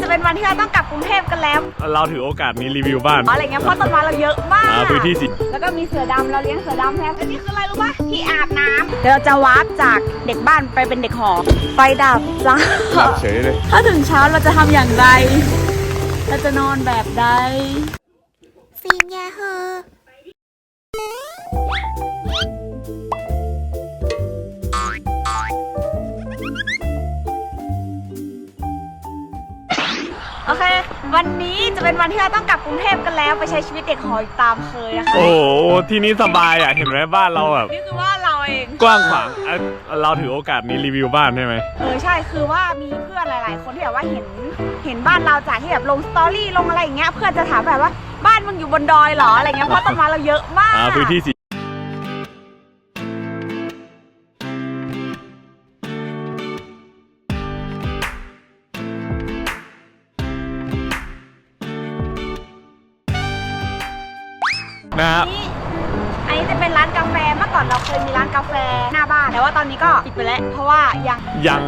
จะเป็นวันที่เราต้องกลับกรุงเทพกันแล้วเราถือโอกาสนี้รีวิวบ้านอะไรเงี้ยเพราะต้นไม้เราเยอะมากอ่าพื้นที่สิแล้วก็มีเสือดำเราเลี้ยงเสือดำแทนอันนี้คืออะไรรู้ปะที่อาบน้ำเดี๋ยวเราจะวาร์ปจากเด็กบ้านไปเป็นเด็กหอไฟดับจ้าหลับเฉยเลย ถ้าถึงเช้าเราจะทำอย่างไร เราจะนอนแบบใด ฟิล์มยาเฮอ โอเค วันนี้จะเป็นวันที่เราต้องกลับกรุงเทพกันแล้วไปใช้ชีวิตเด็กหออีกตามเคยนะคะ โอ้โหที่นี่สบายอะ เห็นไหมบ้านเราแบบ นี่คือว่าเราเอง กว้างขวางอะเราถือโอกาสนี้รีวิวบ้านใช่ไหม เออใช่คือว่ามีเพื่อนหลาย ๆ คนที่แบบว่าเห็นเห็นบ้านเราจากที่แบบลงสตอรี่ลงอะไรอย่างเงี้ยเพื่อนจะถามแบบว่าบ้านมึงอยู่บนดอยเหรออะไรเงี้ยเพราะต้นไม้เราเยอะมาก อ่าพื้นที่สิ นะฮะ นี่อันนี้จะเป็นร้านกาแฟเมื่อก่อนเราเคยมีร้านกาแฟหน้าบ้านแต่ว่าตอนนี้ก็ปิดไปแล้วเพราะว่ายังยัง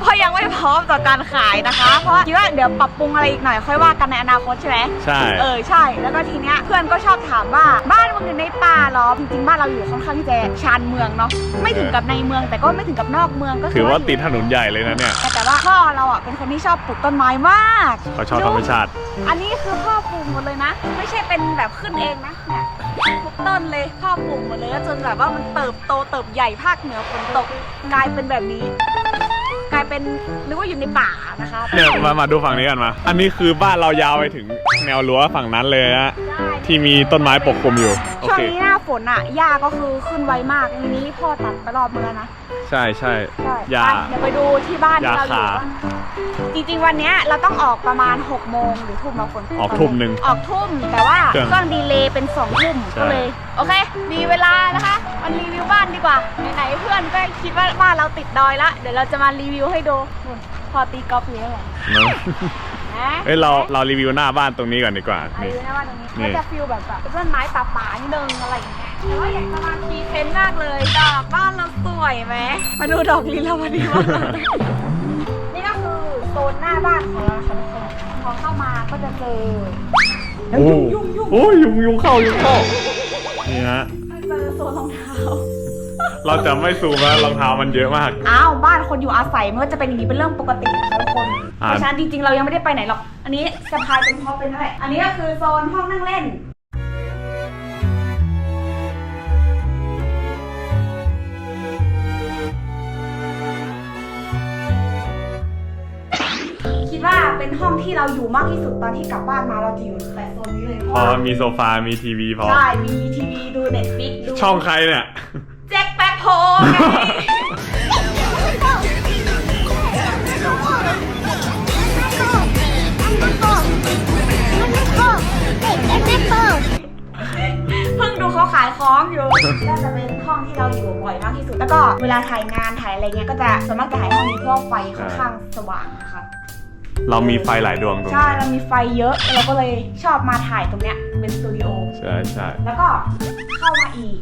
เพราะยังไม่พร้อมต่อการขายนะคะ เพราะว่าคิดว่าเดี๋ยวปรับปรุงอะไรอีกหน่อยค่อยว่ากันในอนาคตใช่ไหมใช่ เออใช่ แล้วก็ทีเนี้ยเพื่อนก็ชอบถามว่าบ้านมึงอยู่ในป่าเหรอจริงๆบ้านเราอยู่ค่อนข้างที่จะชานเมืองเนาะไม่ถึงกับในเมืองแต่ก็ไม่ถึงกับนอกเมืองก็คืถือว่าติดถนนใหญ่เลยนะเนี่ย แต่ว่าพ่อเราอะเป็นคนที่ชอบปลูกต้นไม้มากเขาชอบธรรมชาติ อันนี้คือพ่อปลูกหมดเลยนะ ไม่ใช่เป็นแบบขึ้นเองนะเนี่ยทุกต้นเลยพ่อปลูกหมดเลยแล้วจนแบบว่ามันเติบโตเติบใหญ่ภาคเหนือฝนตกกลายเป็นแบบนี้ กลายเป็นนึกว่าอยู่ในป่านะคะเนี่ยมามาดูฝั่งนี้กันมา อันนี้คือบ้านเรายาวไปถึงแนวรั้วฝั่งนั้นเลยนะได้ที่มีต้นไม้ปกคลุมอยู่โอ ช่วงเคนี้หน้าฝนอะหญ้าก็คือขึ้นไวมากทีนี้พ่อตัดไปรอบนึงแล้วนะ ใช่ใช่ใช่ยา ไปเดี๋ยวไปดูที่บ้านที่เราอยู่ยาคาบ้างจริงๆวันเนี้ยเราต้องออกประมาณ6โมงหรือทุ่มมาฝนตออกทุ่มหนึ่งออกทุ่มแต่ว่าเครื่องเครื่องดีเลย์เป็น2ทุ่มใช่ ก็เลย โอเค มีเวลานะคะมันรีวิวบ้านดีกว่าไหนๆเพื่อนก็คิดว่าบ้านเราติดดอยละเดี๋ยวเราจะมารีวิวให้ดูนู่นพอตีกอล์ฟอยู่แล้วเหรอ เนอะนะ เอ้ยเราเรารีวิวหน้าบ้านตรงนี้ก่อนดีกว่าอานี่ยุนะว่าตรงนี้นี่ มันจะฟิลแบบแบบต้นไม้ป่าๆนิดนึงอะไรอย่างเงี้ยแต่ว่าอยากจะมาพรีเซนต์มากเลยดอกบ้านเราสวยไหมมาดูดอกลิลลาวดีมากนี่ก็คือโซนหน้าบ้านของเราค่ะทุกคนพอเข้ามาก็จะเจอโอ้โอ้ยยุงยุงเข้ายุงเข้านี่ฮะเจอโซนรองเท้าเราจะไม่ซูมแล้วรองเท้ามันเยอะมาก อ้าวบ้านคนอยู่อาศัยมันก็จะเป็นอย่างนี้เป็นเรื่องปกตินะคะทุกคนอ่า เพราะฉะนั้นจริงๆ เรายังไม่ได้ไปไหนหรอก อันนี้สะพายเป็นเพราะเป็นอะไรอันนี้ก็คือโซนห้องนั่งเล่น คิดว่าเป็นห้องที่เราอยู่มากที่สุดตอนที่กลับบ้านมาเราจะอยู่แต่โซนนี้เลยเพพราะอว่ามีโซฟา มีทีวีพอ ใช่มีทีวีดูเน็ตฟิกดูช่องใครเนี่ย แจ็คแป๊บโฮไง ขาขายของอยู่ ก็จะเป็นห้องที่เราอยู่บ่อยมากที่สุด แล้วก็เวลาถ่ายงานถ่ายอะไรเงี้ยก็จะส่วนมากจะถ่ายห้องนี้เพราะว่าไฟค่อนข้างสว่างนะคะเรามีไฟหลายดวงตรงใช่นี้เรามีไฟเยอะเราก็เลยชอบมาถ่ายตรงเนี้ยเป็นสตูดิโอ ใช่ใช่แล้วก็เข้ามาอีก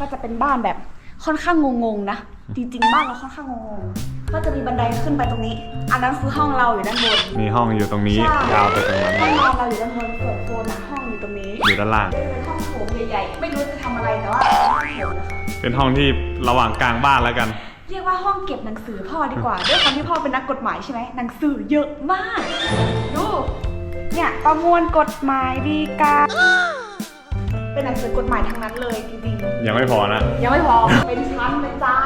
ก็จะเป็นบ้านแบบค่อนข้างงงๆนะ จริงๆ บ้านเราค่อนข้างงงๆก็จะมีบันไดขึ้นไปตรงนี้ อันนั้นคือห้องเราอยู่ด้านบน มีห้องอยู่ตรงนี้ใช่ ยาวไปตรงนั้นห้องนอนเราอยู่ด้านบนส่วนโซนอะห้องอยู่ตรงนี้อยู่ด้านล่าง เป็นห้องโถงใหญ่ๆ ไม่รู้จะทำอะไรแต่ว่าเป็นห้องโถงนะคะ เป็นห้องที่ระหว่างกลางบ้านแล้วกัน เรียกว่าห้องเก็บหนังสือพ่อดีกว่า ด้วยความที่พ่อเป็นนักกฎหมายใช่ไหมหนังสือเยอะมาก ดู เนี่ย ประมวลกฎหมายดีกา เป็นหนังสือกฎหมายทั้งนั้นเลยจริงๆยังไม่พอนะยังไม่พอ เป็นชั้นเลยจ้า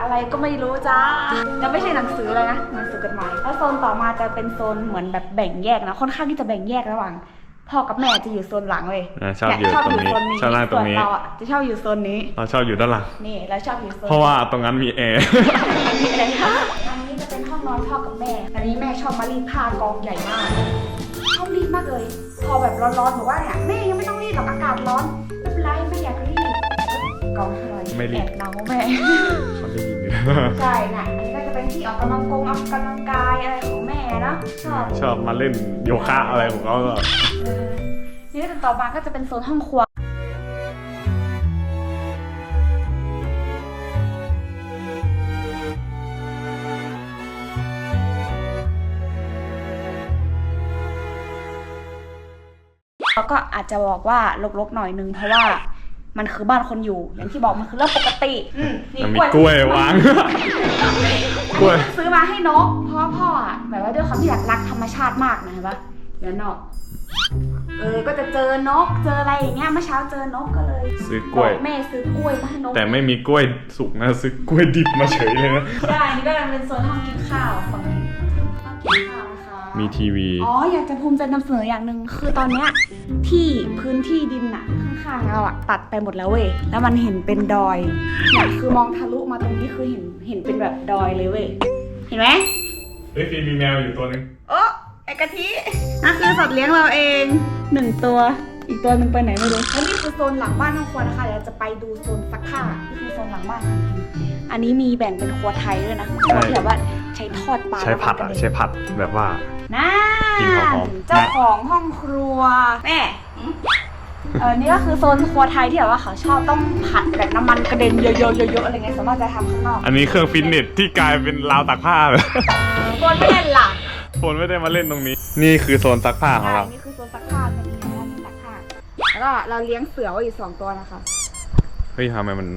อะไรก็ไม่รู้จ้ายังไม่ใช่หนังสือเลยนะ หนังสือกฎหมาย แล้วโซนต่อมาจะเป็นโซนเหมือนแบบแบ่งแยกนะ ค่อนข้างที่จะแบ่งแยกระหว่างพ่อกับแม่จะอยู่โซนหลังเลยอ่าชอบอยู่ชอบตรองยู่นี้โซนนี้ชอบนั่งตรงนี้ส่วนเราอะจะชอบอยู่โซนนี้ เราชอบอยู่ด้านหลัง นี่แล้วชอบอยู่โซน เพราะว่าตรงนั้นมีแอร์อันนี้อะไรคะอันนี้จะเป็นห้องนอนพ่อกับแม่ อันนี้แม่ชอบมารีดผ้ากองใหญ่มาก ชอบรีดมากเลยพ อแบบร้อนๆบอกว่าเนี่ยแม่ยังไม่ต้องรีดหรอกอากาศร้อนไม่เป็นไรไม่อยากรีดกองเท่าไหร่ไม่รีดแอบเนาแม่เขาได้ยินอยู่ใช่น่ะอันนี้ก็จะเป็นที่ออกกำลังกงออกกำลังกายอะไรของแม่เนอะชอบชอบมาเล่นโยคะอะไรของเขาก็เออนี่ก็จะต่อมาก็จะเป็นโซนห้องครัว อาจจะบอกว่ารกๆหน่อยนึงเพราะว่ามันคือบ้านคนอยู่อย่างที่บอกมันคือเรื่องปกติอืมนี่มันมีกล้วยวาง กล้วย ซื้อมาให้นกเพราะว่าพ่ออะแบบว่าด้วยความที่อยากรักธรรมชาติมากนะเห็นปะเดี๋ยวนอกเออก็จะเจอนกเจออะไรอย่างเงี้ยเมื่อเช้าเจอนกก็เลยซื้อกล้วย บแม่ซื้อกล้วยมาให้นก แต่ไม่มีกล้วยสุกนะซื้อกล้วยดิบมาเฉยเลยนะใช่นี่ก็เป็นโซนห้องกินข้าวฝั่งนี้ห้องกินข้าวนะคะมีทีวี อ๋อ อยากจะภูมิใจนำเสนออย่างหนึ่งคือตอนเนี้ย ที่พื้นที่ดินอะข้างๆเราอะตัดไปหมดแล้วเว้ยแล้วมันเห็นเป็นดอยเนี่ยคือมองทะลุมาตรงนี้คือเห็นเห็นเป็นแบบดอยเลยเว้ยเห็นไหมเฮ้ยฟีมีแมวอยู่ตัวนึงโอ้ไอกะทินั่นคือสัตว์เลี้ยงเราเองหนึ่งตัวอีกตัวหนึ่งไปไหนไม่รู้แล้วนี่คือโซนหลังบ้านห้องครัวนะคะเดี๋ยวเราจะไปดูโซนซักผ้านี่คือโซนหลังบ้านของจริงอันนี้มีแบ่งเป็นครัวไทยด้วยนะครัวที่แบบว่าใช้ ทอดปลาใช้ผัดอะใช้ผัดแบบว่า น่ากินหอมๆ เจ้าของห้องครัวแม่เออนี่ก็คือโซนครัวไทยที่แบบว่าเขาชอบต้องผัดแบบน้ำมันกระเด็นเยอะๆเยอะๆอะไรเงี้ยสามารถจะทำข้างนอกอันนี้เครื่องฟิตเนสที่กลายเป็นราวตักผ้าเลยโซนไม่เล่นล่ะโฟนไม่ได้มาเล่นตรงนี้ นี่คือโซนซักผ้าของใช่เรานี่คือโซนซักผ้าจะมีห้องซักผ้าแล้วก็เราเลี้ยงเสือไว้อีกสองตัวนะคะเฮ้ยทำไมมัน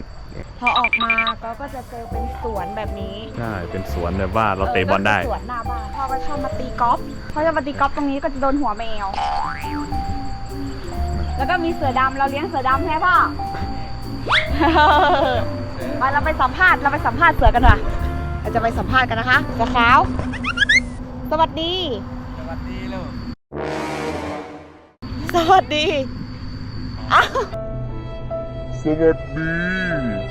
พอออกมาก็ก็จะเจอเป็นสวนแบบนี้ใช่เป็นสวนแบบว่าเราเตะบอลได้ก็คืสวนหน้าบ้านพ่อก็ชอบมาตีกอล์ฟพ่อจะมาตีกอล์ฟตรงนี้ก็จะโดนหัวแมว แล้วก็มีเสือดำเราเลี้ยงเสือดำใช่ไหมพ่อมาเราไปสัมภาษณ์เราไปสัมภาษณ์เสือกันว่ะเราจะไปสัมภาษณ์กันนะคะเสือขาว สวัสดี สวัสดีลูกสวัสดีอ้าวสวัสดี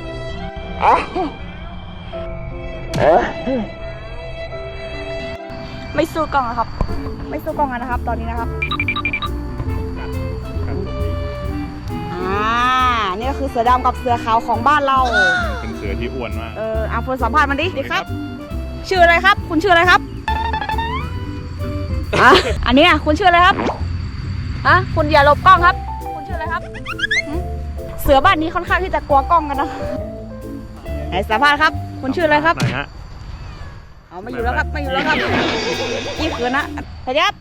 ไม่สู้กล้องนะครับ ไม่สู้กล้องกันนะครับ ตอนนี้นะครับ อ่า นี่ก็คือเสือดำกับเสือขาวของบ้านเรา เป็นเสือที่อ้วนมากเออเอาคนสัมภาษณ์มันดิดีครับ ชื่ออะไรครับ คุณชื่ออะไรครับอะอันนี้อะคุณชื่ออะไรครับอะคุณอย่าหลบกล้องครับ คุณชื่ออะไรครับหึเสือบ้านนี้ค่อนข้างที่จะกลัวกล้องกันนะ ไหนสัมภาษณ์ครับคุณชื่ออะไรครับไหนฮะเอาไม่อยู่แล้วครับไม่อยู่แล้วครับยี่ขืนนะสวัสดีครับ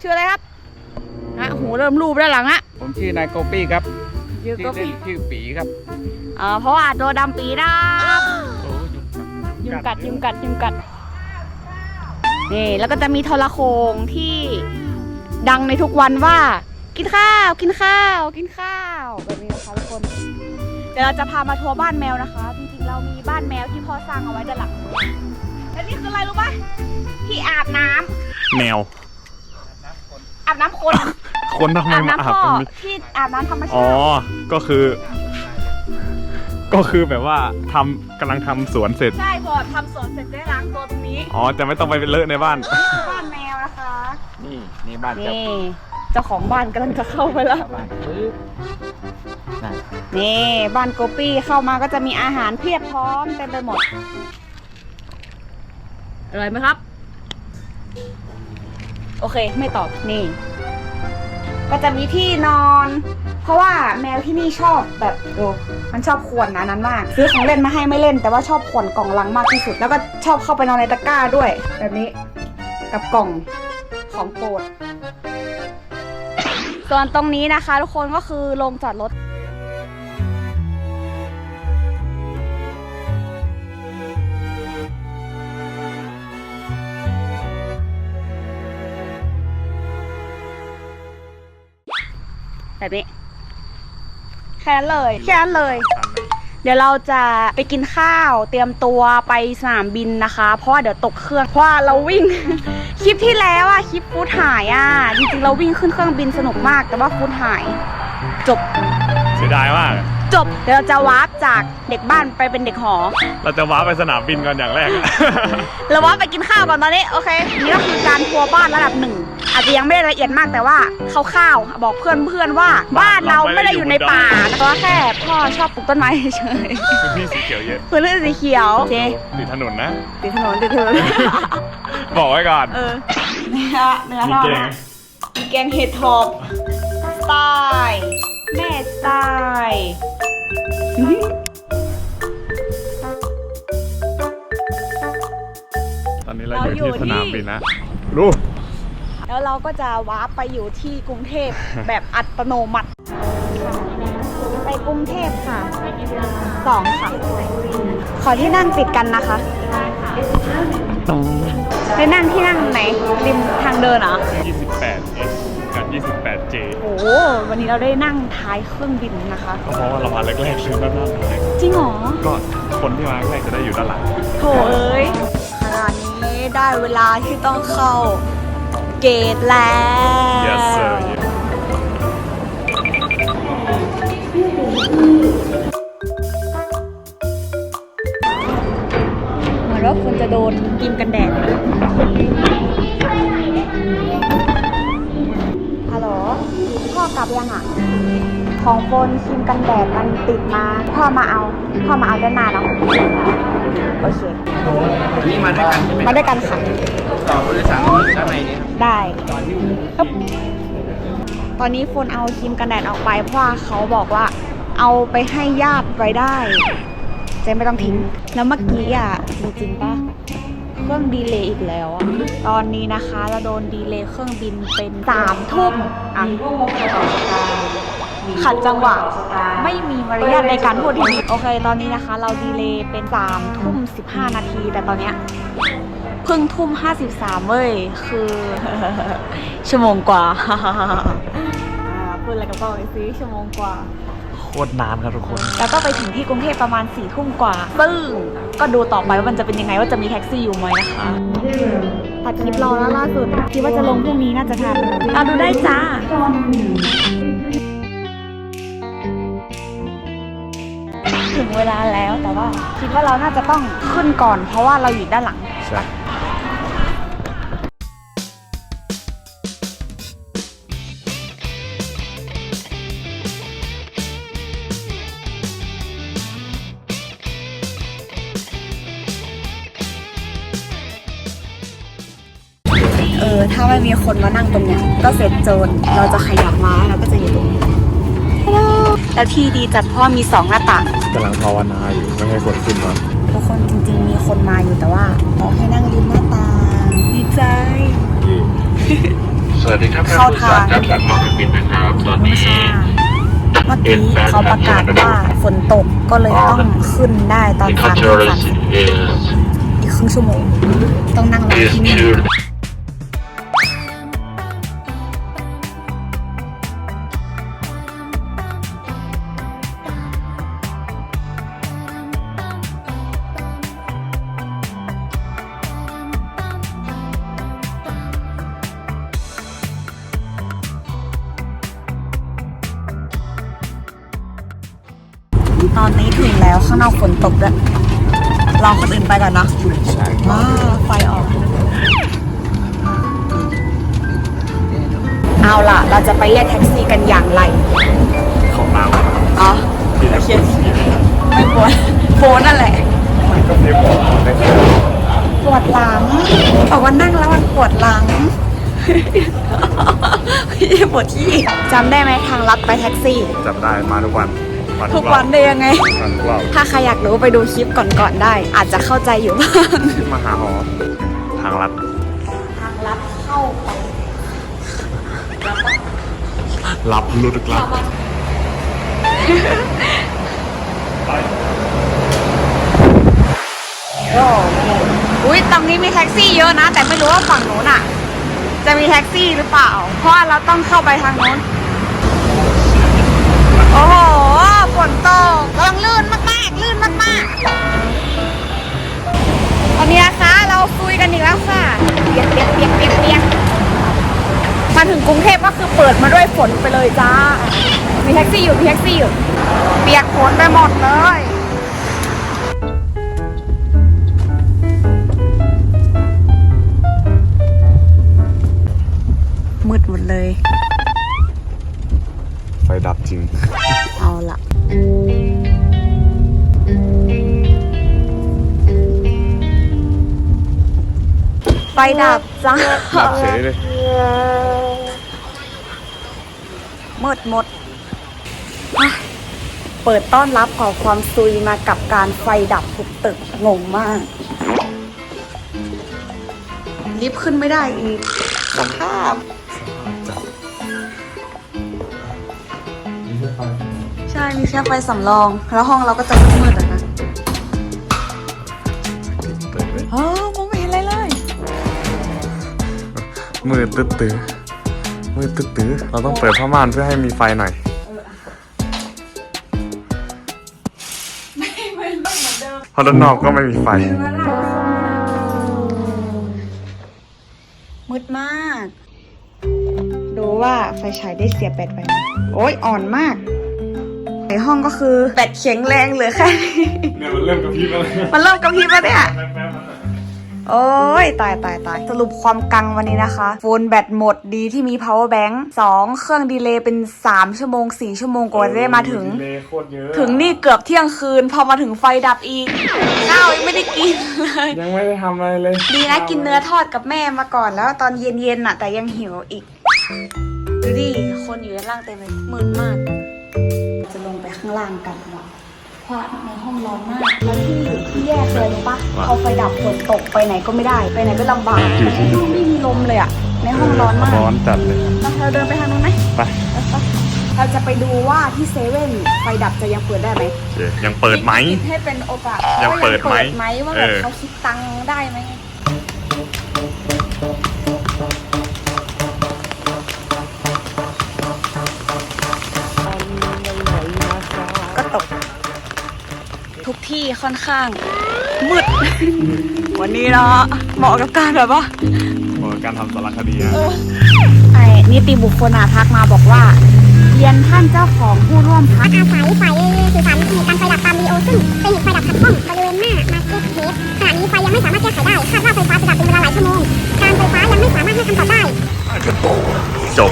ชื่ออะไรครับนะหูเริ่มรูปด้านหลังอะผมชื่อนายโกปี้ครับยืนชื่ก็อเล่พี่นชื่อปีครับอ่าเพราะว่าตัวดำปีดำโอ้ยุงยุงกัดยุงกัดยุงกัดนี่แล้วก็จะมีโทรโขงที่ดังในทุกวันว่า กินข้าวกินข้าว กินข้าวแบบนี้นะคะทุกคนเดี๋ยวเราจะพามาทัวร์บ้านแมวนะคะจริงๆ เรามีบ้านแมวที่พ่อสร้างเอาไว้ด้านหลังแล้วนี่คืออะไรรู้ปะที่อาบน้ำแมว อาบน้ำคนคนทำไมอาบมาอาน้ำบพ่อตรงนี้ที่อาบน้ำธรรมอ๋ชาอติก็คือ ก็คือแบบว่าทำกำลังทำสวนเสร็จ ใช่พอทำสวนเสร็จได้ล้างตัวตรงนี้อ๋อ แต่ไม่ต้องไปเลอะในบ้าน นี่คือบ้านแมวนะคะนี่นี่บ้านเจ้านี่เจ้าของบ้านกำลังจะเข้าไปแล้ว บ้านปึ๊บ นั่นนี่บ้านโกปี้เข้ามาก็จะมีอาหารเพียบพร้อมเต็มไปหมด อร่อยไหมครับ โอเค ไม่ตอบนี่ ก็จะมีที่นอน เพราะว่าแมวที่นี่ชอบแบบดูมันชอบขวนนะนั้นมากซื้อของเล่นมาให้ไม่เล่น แต่ว่าชอบขวนกล่องลังมากที่สุด แล้วก็ชอบเข้าไปนอนในตะกร้าด้วย แบบนี้กับกล่องของโปรดส่วนตรงนี้นะคะ ทุกคนก็คือโรงจอดรถ แบบนี้ แค่นั้นเลยแค่นั้นเลย เดี๋ยวเราจะไปกินข้าวเตรียมตัวไปสนามบินนะคะ เพราะว่าเดี๋ยวตกเครื่องเพราะว่าเราวิ่ง คลิปที่แล้วอะคลิปฟูดหายอะจริงๆเราวิ่งขึ้นเครื่องบินสนุกมาก แต่ว่าฟูดหาย จบเสียดายมาก จบเดี๋ยวเราจะวาร์ปจากเด็กบ้านไปเป็นเด็กหอ เราจะว้าร์ปไปสนามบินก่อนอย่างแรก เราวาร์ปไปกินข้าวก่อนตอนนี้โอเคนี่ก็คือการทัวร์บ้านระดับหนึ่ง อาจจะยังไม่ได้ละเอียดมากแต่ว่าคร่าวๆบอกเพื่อนเพื่อนๆว่าบ้านเราไม่ได้อยู่ในป่าแต่ว่าแค่พ่อชอบปลูกต้นไม้เฉยพื้นที่สีเขียวเยอะๆพื้นที่สีเขียวโอเคติดถนนนะติดถนนติดถนนบอกไว้ก่อนเออเนื้อเนื้อมีทอดแกงนะมีแกงเห็ดถอบสไตล์แม่สไตล์ตอนนี้เราอยู่ที่สนามบินนะรู้ แล้วเราก็จะวาร์ปไปอยู่ที่กรุงเทพแบบอัตโนมัติ ไปกรุงเทพค่ะสองค่ะ ขอที่นั่งติดกันนะคะไปนั่งที่นั่งไหนริมทางเดินเหรอ 28 S กับ 28 J โอ้โหวันนี้เราได้นั่งท้ายเครื่องบินนะคะก็เพราะว่าเรามาแรกๆซื้อด้านหน้าท้ายจริงเหรอ ก็คนที่มาแรกๆจะได้อยู่ด้านหลังโถเอ้ยขณะนี้ได้เวลาที่ต้องเข้า เกตแล้ว yes sir เหมือนว่าคุณจะโดนกินกันแดดฮัลโหลพ่อกลับยังอะ ของโฟนครีมกันแดดมันติดมา พ่อมาเอา พ่อมาเอาด้านหน้าเนาะโอเค นี่มาด้วยกันใช่ไหมมาด้วยกันค่ะ ต่อผู้โดยสารที่อยู่ด้านในนี้ครับได้ครับตอนนี้โฟนเอาครีมกันแดดออกไปเพราะว่าเขาบอกว่าเอาไปให้ญาติไว้ได้เจ๊ไม่ต้องทิ้ง แล้วเมื่อกี้อะจริงปะเครื่องดีเลย์อีกแล้วอะตอนนี้นะคะเราโดนดีเลย์เครื่องบินเป็นสามทุ่มอะขัดจังหวะไม่มีมารยาทในการพูดทีบีโอเค ตอนนี้นะคะ เราดีเลย์เป็นสามทุ่มสิบห้านาที แต่ตอนเนี้ย เพิ่งทุ่ม53เว้ย คือ ชั่วโมงกว่าอ่าพูดอะไรกับพ่อไปซิชั่วโมงกว่า โคตรนานครับทุกคน แล้วก็ไปถึงที่กรุงเทพประมาณ4ี่ทุ่มกว่าซึ่งก็ดูต่อไปว่ามันจะเป็นยังไงว่าจะมีแท็กซี่อยู่ไหมนะคะตัดคลิปรอแล้วล่าสุด คิดว่าจะลงพรุ่งนี้น่าจะทันเราดูได้จ้าถึงเวลาแล้วแต่ว่าคิดว่าเราน่าจะต้องขึ้นก่อน เพราะว่าเราอยู่ด้านหลังใช่ ม่มีคนมานั่งตรงเนี้ยก็เสร็จโจรเราจะขยับมาเราก็จะอยู่ตรงนี้ฮัลโหลแล้วที่ดีจัดเพราะว่ามีสองหน้าต่างกำลังภาวนาอยู่ไม่ให้คนขึ้นมาทุกคนจริงๆมีคนมาอยู่แต่ว่าขอให้นั่งริมหน้าต่างดีใจ สวัสดีครับเข้าทางจากหลังมองบินนะครับตอนนี่นี้ค่ะเมื่อกี้เขาประกาศว่าฝนตกก็เลยต้องขึ้นได้ตอน the สามทุ่ม cultural สามสิบ is อีกครึ่งชั่วโมงต้องนั่งรอ is ที่นี่ จะไปเรียกแท็กซี่กันอย่างไรของน้ำอ๋อที่ไหนคนสีไม่ปวดโฟนนั่นแหละก็เรียกว่าได้ปวดหลังบอกว่านั่งแล้วมันปวดหลังพี่ปวดที่จำได้ไหมทางลัดไปแท็กซี่จำได้มาทุกวันมาทุกรอบวันได้ยังไงมาทุกรอบถ้าใครอยากรู้ไปดูคลิปก่อนๆได้ อาจจะเข้าใจอยู่บ้างมาหาหอทางลัด รับลุดลับอุ้ยตรงนี้มีแท็กซี่เยอะนะ แต่ไม่รู้ว่าฝั่งโน้นอะ จะมีแท็กซี่หรือเปล่า เพราะเราต้องเข้าไปทางโน้น โอ้โหฝนตกกำลังลื่นมากๆลื่นมากๆตอนนี้นะคะเราซุยกันอีกแล้วค่ะเปียกเปียกเปียกเปียกเปียก มาถึงกรุงเทพก็คือเปิดมาด้วยฝนไปเลยจ้า มีแท็กซี่อยู่ มีแท็กซี่อยู่ เปียกฝนไปหมดเลยมืดหมดเลย ไฟดับจริง เอาละไฟดับจ้าดับเฉยเลย มืดหมด เปิดต้อนรับขอความซุยมากับการไฟดับทุกตึกงงมาก ลิฟต์ขึ้นไม่ได้อีกสภาพใช่ มีแค่ไฟสำรอง แล้วห้องเราก็จะมืดๆอะ มืดตึ๊ดตื้อมืดตึ๊ดตื้อเราต้องเปิดผ้าม่านเพื่อให้มีไฟหน่อยเพราะด้านนอกก็ไม่มีไฟ มืดมาก ดูว่าไฟฉายได้เสียแบตไปไหมโอ้ยอ่อนมาก ในห้องก็คือแบตแข็งแรงเหลือแค่นี้เนี่ยมันเริ่มกระพริบแล้วมันเริ่มกระพริบแล้วเนี่ย โอ้ยตายตายตายสรุปความกังวันนี้นะคะ โฟนแบตหมดดีที่มี power bank 2 เครื่องดีเลย์เป็น 3 ชั่วโมง 4 ชั่วโมงกว่าจะได้มาถึง ดีเลย์โคตรเยอะถึงนี่เกือบเที่ยงคืน พอมาถึงไฟดับอีกข้าวยังไม่ได้กินเลย ยังไม่ได้ทำอะไรเลยดีนะกินเนื้อทอดกับแม่มาก่อนแล้วตอนเย็นๆน่ะ แต่ยังหิวอีก ดูดิ คนอยู่ด้านล่างเต็มเลยมืดมาก จะลงไปข้างล่างกันเนาะเพราะในห้องร้อนมากแล้วที่ที่แย่เลยรู้ปะพอไฟดับฝนตกไปไหนก็ไม่ได้ ไปไหนก็ลำบากในห้องไม่มีลมเลยอะในห้องร้อนมากร้อนจัดเลยเราเดินไปทางนู้นไหมไปเราจะไปดูว่าที่เซเว่นไฟดับจะยังเปิดได้ไหมยังเปิดไหมคิให้เป็นโอกาสยังเปิดไหมว่ายังไหมว่าแบบเออเขาคิดตังค์ได้ไหม ทุกที่ค่อนข้างมืด วันนี้เนาะเหมาะกับการแบบว่าเหมือนการทำสารคดีอะไอ้นิติบุคคลอาทักมาบอกว่าเรียนท่านเจ้าของผู้ร่วมพักอาศัยไฟสื่อสารมีการไฟดับตามวีโอซึ่งเป็นไฟดับขัดข้องบริเวณหน้ามาร์เก็ตเพลสขณะนี้ไฟยังไม่สามารถแก้ไขได้คาดว่าไฟฟ้าจะดับเป็นเวลาหลายชั่วโมงการไฟฟ้ายังไม่สามารถให้คำตอบได้จบ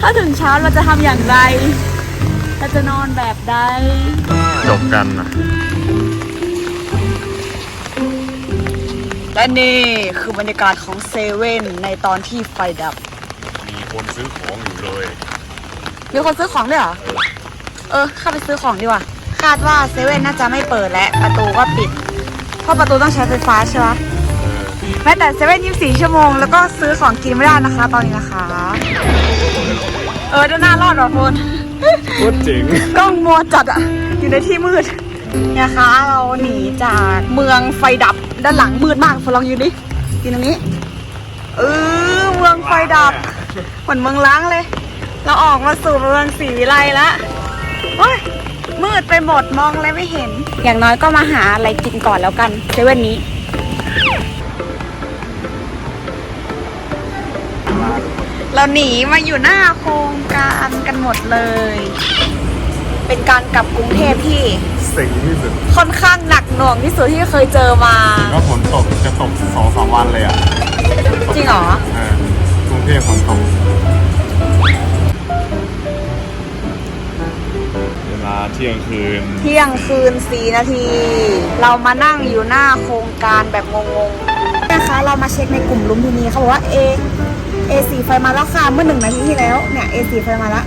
ถ้าถึงเช้าเราจะทำอย่างไร เราจะนอนแบบใดจบกันนะและนี่คือบรรยากาศของเซเว่นในตอนที่ไฟดับ มีคนซื้อของอยู่เลย มีคนซื้อของด้วยเหรอ เออ เข้าไปซื้อของดีกว่า คาดว่าเซเว่นน่าจะไม่เปิดและประตูก็ปิด เพราะประตูต้องใช้ไฟฟ้าใช่ไหมแม้แต่เซเว่นยี่สิบสี่ชั่วโมง แล้วก็ซื้อของกินไม่ได้นะคะ ตอนนี้นะคะ เออด้านหน้ารอดเหรอคุณ โคตรเจ๋งกล้องมัวจัดอะอยู่ในที่มืดเนี่ยนะคะเราหนีจากเมืองไฟดับด้านหลังมืดมากฝนลองยืนดิยืนตรงนี้เออเมืองไฟดับเหมือนเมืองล้างเลย เราออกมาสู่เมืองศรีวิไลแล้วโอ้ยมืดไปหมดมองอะไรไม่เห็น อย่างน้อยก็มาหาอะไรกินก่อนแล้วกันเซเว่นนี้ เราหนีมาอยู่หน้าโครงการกันหมดเลย เป็นการกลับกรุงเทพที่เสิ่งที่สุดค่อนข้างหนักหน่วงที่สุดที่เคยเจอมา ก็ฝนตกจะตกสองสามวันเลยอะจริงเหรอเออกรุงเทพฝนตกเวลาเที่ยงคืน เที่ยงคืนสี่นาที เรามานั่งอยู่หน้าโครงการแบบงงๆนะคะเรามาเช็คในกลุ่มลุมพินีเขาบอกว่า A A4 ไฟมาแล้วค่ะเมื่อหนึ่งนาทีที่แล้วเนี่ย A4 ไฟมาแล้ว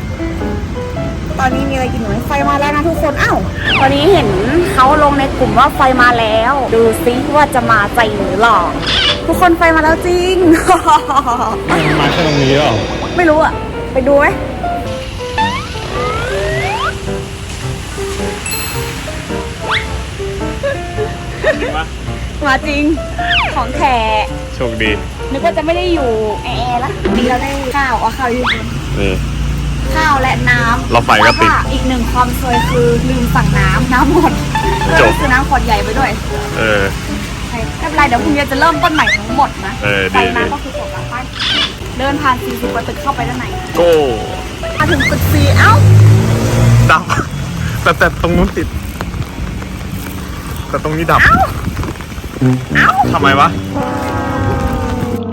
ตอนนี้มีอะไรกินหนูไหมไฟมาแล้วนะทุกคนอ้าวตอนนี้เห็นเขาลงในกลุ่มว่าไฟมาแล้ว ดูซิว่าจะมาใจหรือหลอกทุกคนไฟมาแล้วจริงมันมาแค่ตรงนี้หรอไม่รู้อะไปดูไหมมาจริงของแท้โชคดี นึกว่าจะไม่ได้อยู่แอร์ละดีเราได้ข้าวเอาข้าวอยู่บนนี่ ข้าวและน้ำแล้วไฟก็ติดแล้วอีกหนึ่งความซวยคือลืมสั่งน้ำน้ำหมดก็จเลบยซื้อน้ำขวดใหญ่ไปด้วยเออ ใช่ไม่เป็นไรเดี๋ยวพรุ่งนี้จะเริ่มต้นใหม่ทั้งหมดนะเออไฟดีมาดีก็คือจบละไปเดินผ่าน40กว่าตึกเข้าไปด้านในโก้มาถึงตึกสี่เอ้าดับ แต่แต่ตรงนู้นติด แต่ตรงนี้ดับเอ้าทำไมวะอั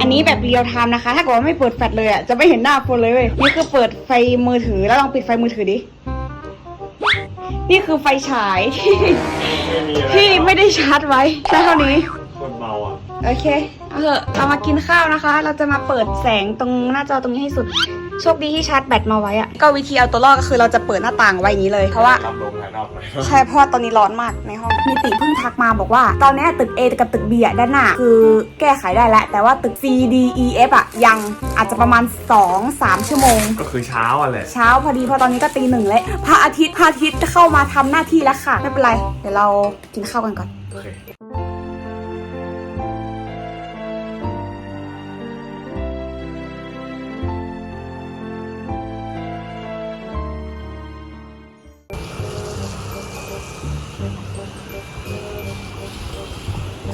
นนนี้แบบเรียลไทม์นะคะ ถ้าเกิดว่าไม่เปิดแฟลชเลยอะ จะไม่เห็นหน้าโฟนเลยเว้ย นี่คือเปิดไฟมือถือแล้วลองปิดไฟมือถือดิ นี่คือไฟฉายที่ที่ไม่ได้ชาร์จไว้แค่เท่านี้ คนเมาอะ โอเค เอาเถอะ เรามากินข้าวนะคะ เราจะมาเปิดแสงตรงหน้าจอตรงนี้ให้สุด โชคดีที่ชาร์จแบตมาไว้อะก็วิธีเอาตัวรอดก็คือเราจะเปิดหน้าต่างไว้อย่างนี้เลย เพราะว่ารับลมภายนอกเลยใช่เพราะว่าตอนนี้ร้อนมากในห้องนิติเพิ่งทักมาบอกว่า ตอนนี้ตึก A กับตึก B อะด้านหน้าคือแก้ไขได้แล้วแต่ว่าตึก C D E F อะยังอาจจะประมาณ 2-3 ชั่วโมง ก็คือเช้าอะแหละเช้าพอดีเพราะตอนนี้ก็ตีหนึ่งแล้วพระอาทิตย์พระอาทิตย์จะเข้ามาทำหน้าที่แล้วค่ะ ไม่เป็นไร เดี๋ยวเรากินข้าวกันก่อน โอเค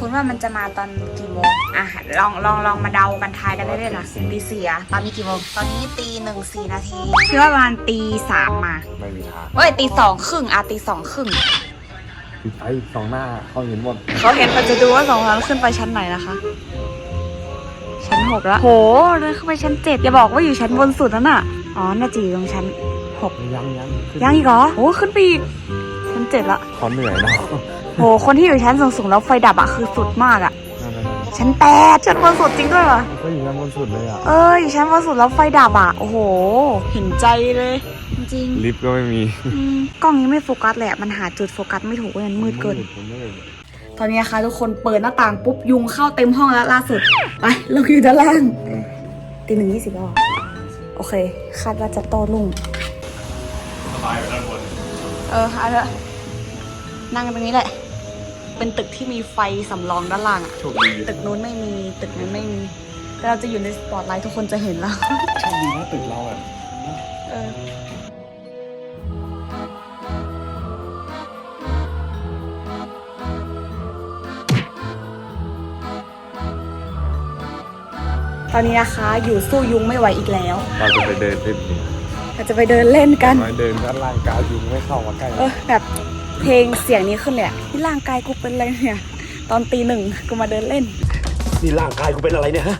คุณว่ามันจะมาตอนกี่โมง อะ ลองลองลองมาเดากันทายกันได้เลยนะตีสี่อะตอนนี้กี่โมง ตอนนี้ตีหนึ่งสี่นาทีคิดว่าประมาณตีสามมาไม่มีทางเว้ยตีสองครึ่งอะตีสองครึ่งปิดไฟสองหน้าเขาเห็นหมดเขาเห็นเขาจะดูว่าสองเราขึ้นไปชั้นไหนนะคะ ชั้นหกแล้วโหเดินขึ้นไปชั้นเจ็ดอย่าบอกว่าอยู่ชั้นบนสุดนั่นน่ะ อ๋อ น่าจะอยู่ตรงชั้นหกยังยังขึ้นยังอีกเหรอโอ้ขึ้นไปอีกชั้นเจ็ดละเขาเหนื่อยเนาะ โห คนที่อยู่ชั้นสูงๆแล้วไฟดับอะคือสุดมากอะนั่นนั่นนั่นชั้นแปดชั้นบนสุดจริงด้วยวะก็อยู่ด้านบนสุดเลยอะ เอออยู่ชั้นบนสุดแล้วไฟดับอะโอ้โห เห็นใจเลย จริงลิฟต์ก็ไม่มีๆอืมกล้องนี้ไม่โฟกัสแหลยอะมันหาจุดโฟกัสไม่ถูกเลยมันมืดเกิน ผมไม่เห็นตอนนี้นะคะทุกคนเปิดหน้าต่างปุ๊บยุงเข้าเต็มห้องแล้วล่าสุด ไปเราอยู่ด้านล่างตีหนึ่งยี่สิบแล้วโอเค คาดว่าจะโต้รุ่งสบายอยู่ด้านบนเออเอาละนั่งตรงนี้แหละ เป็นตึกที่มีไฟสำรองด้านล่างอะโชคดีตึกนู้นไม่มีตึกนั้นไม่มีแต่เราจะอยู่ในสปอตไลท์ทุกคนจะเห็นแล้วโชคดีนะตึกเราอะเออตอนนี้นะคะ อยู่สู้ยุงไม่ไหวอีกแล้ว เราจะไปเดินเล่นนี่เราจะไปเดินเล่นกัน มาเดินด้านล่างกายุงไม่เข้ามาใกล้ เออแบบ เพลงเสียงนี้ขึ้นเลยอะที่ร่างกายกูเป็นอะไรเนี่ย ตอนตีหนึ่งกูมาเดินเล่น นี่ร่างกายกูเป็นอะไรเนี่ยฮะ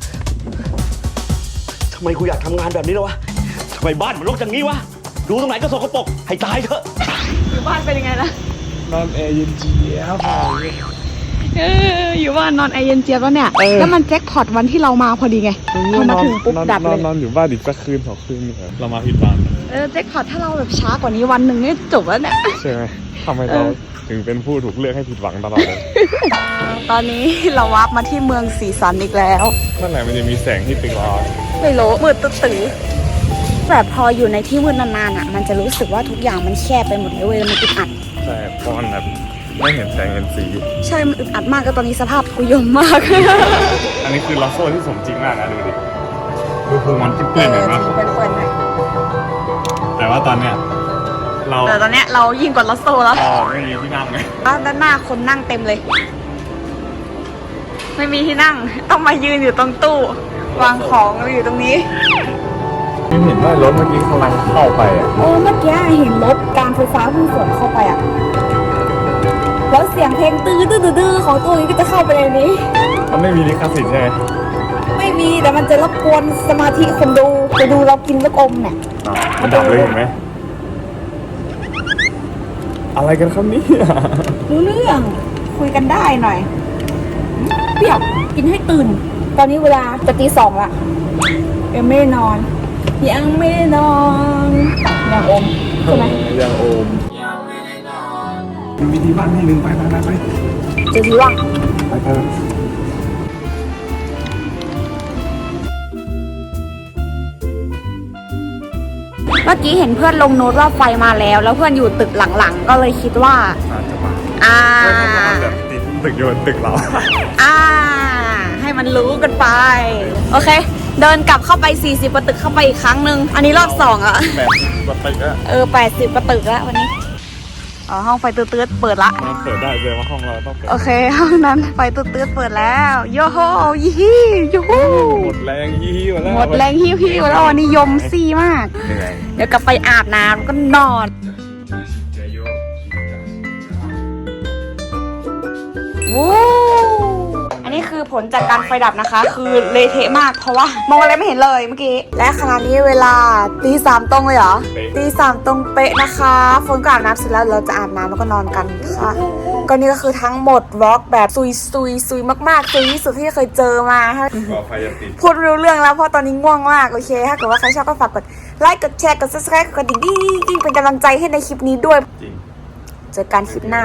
ทำไมกูอยากทำงานแบบนี้แล้ววะทำไมบ้านมันรกอย่างนี้วะ ดูตรงไหนก็สกปรกให้ตายเถอะ อยู่บ้านเป็นยังไงล่ะ นอนแอร์เย็นเจี๊ยบ เอออยู่บ้านนอนไอเย็นเจี๊ยบแล้วเนี่ยแล้วมันแจ็คพอตวันที่เรามาพอดีไงพอมาถึงปุ๊บดับนเลอนย นอนอยู่บ้านอีกสักคืนสองคืนเหรอเรามาผิดบ้านเออแจ็คพอตถ้าเราแบบช้ากว่านี้วันหนึ่งนี่จบแล้วเนี่ย ใช่ไหมทำไมเราถึงเป็นผู้ถูกเลือกให้ผิดหวังตลอดเลยตอนนี้เราวับมาที่เมืองสีสันอีกแล้วเมื่อไหร่มันจะมีแสงที่ตึกเราไม่รู้มืดตื้อๆแต่พออยู่ในที่มืดนานๆอะ มันจะรู้สึกว่าทุกอย่างมันแคบไปหมดเลยเว้ยแล้วมันอึดอัดใช่เพราะมันแบบ ไม่เห็นแสงเห็นสี ใช่มันอึดอัดมากก็ตอนนี้สภาพกูยมมากอันนี้คือลอโซ่ที่สมจริงมากนะดูดิดูพุงมันเอเปื้อนๆอเห็นปะจริงเป็นเปิดหน่อยแต่ว่าตอนเนี้ยเราแต่ตอนเนี้ยเรายิ่งกว่าลอสโซแล้วพอไม่มีที่นั่งไงด้านหน้าคนนั่งเต็มเลย ไม่มีที่นั่งต้องมายืนอยู่ตรงตู้ วางของอยู่ตรงนี้ไม่เห็นว่ารถเมื่อกี้กำลังเข้าไปอะเออเมื่อกี้เห็นรถการไฟฟ้าเพิ่งสวนเข้าไปอะ แล้วเสียงเพลงตื้อตื้อตื้อตื้อของตู้นี้ก็จะเข้าไปในนี้ มันไม่มีลิขสิทธิ์ใช่ไหมไม่มีแต่มันจะรบกวนสมาธิคนดูจะดูเรากินลูกอมเนี่ยอ้าวมันดับเลยเห็นไหมอะไรกันครับเนี่ยรู้เรื่องคุยกันได้หน่อยเปรี้ยวกินให้ตื่น ตอนนี้เวลาจะตีสองละยังไม่ได้นอน ยังไม่ได้นอนยังอมใช่ไหมยังโอม มันมีที่บ้านที่หนึ่งไปไปไปไปเจอทีว่างไปไปเมื่อกี้เห็นเพื่อนลงโน้ตว่าไฟมาแล้ว แล้วเพื่อนอยู่ตึกหลังๆ ก็เลยคิดว่าอาจจะมาอ่าไม่ทำงานแบบติดตึกอยู่บนตึกเราอ่า ให้มันรู้กันไป โอเค เดินกลับเข้าไป 40ประตึกเข้าไปอีกครั้งหนึ่งอันนี้รอบสองอะแบบกดตึกอะเออ80ประตึกแล้ววันนี้ อ๋อห้องไฟตื้อๆเปิดละ มันเปิดได้เลยว่าห้องเราต้องเปิดโอเค ห้องนั้นไฟตื้อๆเปิดแล้วโยโฮยี่ฮียูฮูหมดแรงยี่หิวแล้วหมดแรงฮิ้วฮิ้วแล้ววันนี้ยมซี่มากยังไงเดี๋ยวกลับไปอาบน้ำแล้วก็นอน โอ้อั นนนี้คือผลจากการไฟดับนะคะ คือเละเทะมากเพราะว่ามองอะไรไม่เห็นเลยเมื่อกี้ และขณะนี้เวลาตีสามตรงเลยเหรอตีสามตรงเป๊ะนะคะฝนก็อาบน้ำเสร็จแล้วเราจะอาบน้ำแล้วก็นอนกันค่ะก็นี่ก็คือทั้งหมดวอล์กแบบซุยซุยซุยมากๆซุยที่สุดที่เคยเจอมาค่ะก่อไฟจะติดพูดไม่รู้เรื่องแล้วเพราะตอนนี้ง่วงมากโอเค ถ้าเกิดว่าใครชอบก็ฝากกดไลค์กดแชร์กด subscribe กดกระดิ่งดิ้งๆเป็นกำลังใจให้ในคลิปนี้ด้วยจริงเจอกันคลิปหน้า